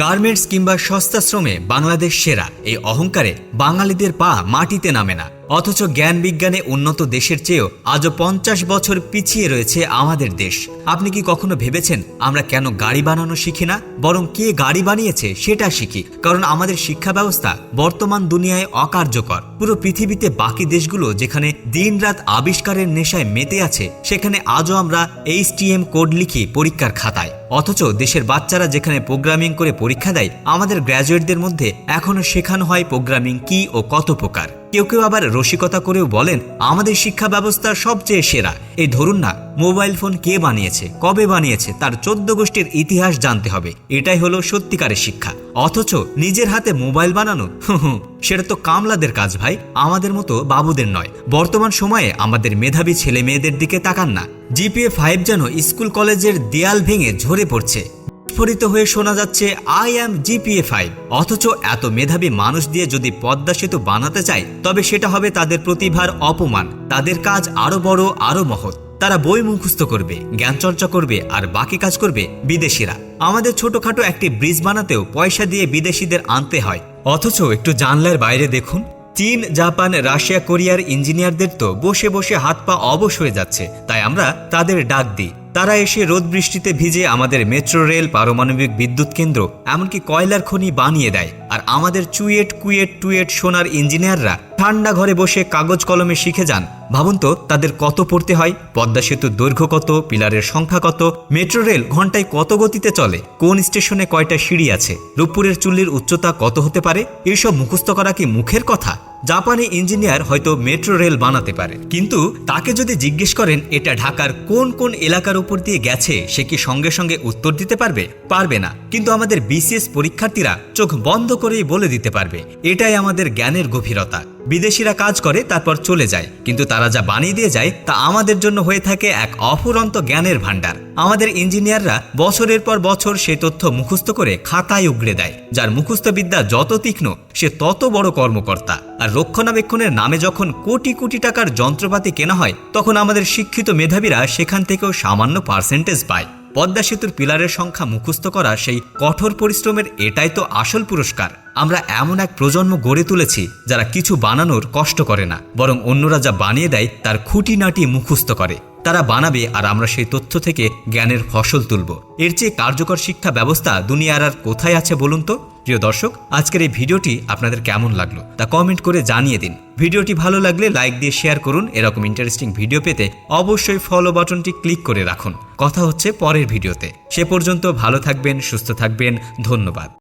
Garments কিংবা সস্তা শ্রমে বাংলাদেশ সেরা। এই অহংকারে বাঙালিদের পা মাটিতে নামে না। অথচ জ্ঞান বিজ্ঞানে উন্নত দেশের চেয়েও আজও পঞ্চাশ বছর পিছিয়ে রয়েছে আমাদের দেশ। আপনি কি কখনো ভেবেছেন আমরা কেন গাড়ি বানানো শিখি না, বরং কে গাড়ি বানিয়েছে সেটা শিখি? কারণ আমাদের শিক্ষা ব্যবস্থা বর্তমান দুনিয়ায় অকার্যকর। পুরো পৃথিবীতে বাকি দেশগুলো যেখানে দিনরাত আবিষ্কারের নেশায় মেতে আছে, সেখানে আজও আমরা এইচটিএম কোড লিখি পরীক্ষার খাতায়। অথচ দেশের বাচ্চারা যেখানে প্রোগ্রামিং করে পরীক্ষা দেয়, আমাদের গ্র্যাজুয়েটদের মধ্যে এখনও শেখানো হয় প্রোগ্রামিং কি ও কত প্রকার। কেউ কেউ আবার রসিকতা করেও বলেন, আমাদের শিক্ষা ব্যবস্থা সবচেয়ে সেরা। এই ধরুন না, মোবাইল ফোন কে বানিয়েছে, কবে বানিয়েছে, তার চোদ্দ গোষ্ঠীর ইতিহাস জানতে হবে। এটাই হলো সত্যিকারের শিক্ষা। অথচ নিজের হাতে মোবাইল বানানো সেটা তো কামলাদের কাজ ভাই, আমাদের মতো বাবুদের নয়। বর্তমান সময়ে আমাদের মেধাবী ছেলে মেয়েদের দিকে তাকান না। জিপিএ ফাইভ যেন স্কুল কলেজের দেয়াল ভেঙে ঝরে পড়ছে। বিস্ফোরিত হয়ে শোনা যাচ্ছে আই অ্যাম জিপিএ ফাইভ। অথচ এত মেধাবী মানুষ দিয়ে যদি পদ্মা সেতু বানাতে চায়, তবে সেটা হবে তাদের প্রতিভার অপমান। তাদের কাজ আরও বড়, আরও মহৎ। তারা বই মুখস্থ করবে, জ্ঞান চর্চা করবে, আর বাকি কাজ করবে বিদেশিরা। আমাদের ছোটখাটো একটি ব্রিজ বানাতেও পয়সা দিয়ে বিদেশিদের আনতে হয়। অথচ একটু জানলার বাইরে দেখুন, চীন, জাপান, রাশিয়া, কোরিয়ার ইঞ্জিনিয়ারদের তো বসে বসে হাত পা অবশ হয়ে যাচ্ছে। তাই আমরা তাদের ডাক দিই। তারা এসে রোদ বৃষ্টিতে ভিজে আমাদের মেট্রো রেল, পারমাণবিক বিদ্যুৎ কেন্দ্র, এমনকি কয়লার খনি বানিয়ে দেয়। আর আমাদের চুয়েট, কুয়েট, টুয়েট সোনার ইঞ্জিনিয়াররা ঠান্ডা ঘরে বসে কাগজ কলমে শিখে যান। ভাবুন তো, তাদের কত পড়তে হয়? পদ্মা সেতুর দৈর্ঘ্য কত? পিলারের সংখ্যা কত? মেট্রো রেল ঘন্টায় কত গতিতে চলে? কোন স্টেশনে কয়টা সিঁড়ি আছে? রূপপুরের চুল্লির উচ্চতা কত হতে পারে? এসব মুখস্থ করা কি মুখের কথা? জাপানি ইঞ্জিনিয়ার হয়তো মেট্রো রেল বানাতে পারে। কিন্তু তাকে যদি জিজ্ঞেস করেন, এটা ঢাকার কোন কোন এলাকার উপর দিয়ে গেছে, সে কি সঙ্গে সঙ্গে উত্তর দিতে পারবে? পারবে না। কিন্তু আমাদের বিসিএস পরীক্ষার্থীরা চোখ বন্ধ করেই বলে দিতে পারবে। এটাই আমাদের জ্ঞানের গভীরতা। বিদেশিরা কাজ করে, তারপর চলে যায়। কিন্তু তারা যা বানিয়ে দিয়ে যায়, তা আমাদের জন্য হয়ে থাকে এক অফুরন্ত জ্ঞানের ভাণ্ডার। আমাদের ইঞ্জিনিয়াররা বছরের পর বছর সে তথ্য মুখস্থ করে খাতায় উগড়ে দেয়, যার মুখস্থ বিদ্যা যত তীক্ষ্ণ, সে তত বড় কর্মকর্তা। আর রক্ষণাবেক্ষণের নামে যখন কোটি কোটি টাকার যন্ত্রপাতি কেনা হয়, তখন আমাদের শিক্ষিত মেধাবীরা সেখান থেকেও সামান্য পার্সেন্টেজ পায়। পদ্মা সেতুর পিলারের সংখ্যা মুখস্থ করা সেই কঠোর পরিশ্রমের এটাই তো আসল পুরস্কার। আমরা এমন এক প্রজন্ম গড়ে তুলেছি যারা কিছু বানানোর কষ্ট করে না, বরং অন্যরা যা বানিয়ে দেয় তার খুঁটিনাটি মুখস্থ করে। তারা বানাবে আর আমরা সেই তথ্য থেকে জ্ঞানের ফসল তুলব। এর চেয়ে কার্যকর শিক্ষা ব্যবস্থা দুনিয়ার আর কোথায় আছে বলুন তো? প্রিয় দর্শক, আজকের এই ভিডিওটি আপনাদের কেমন লাগল তা কমেন্ট করে জানিয়ে দিন। ভিডিওটি ভালো লাগলে লাইক দিয়ে শেয়ার করুন, এরকম ইন্টারেস্টিং ভিডিও পেতে অবশ্যই ফলো বাটনটি ক্লিক করে রাখুন। কথা হচ্ছে পরের ভিডিওতে। সে পর্যন্ত ভালো থাকবেন, সুস্থ থাকবেন, ধন্যবাদ।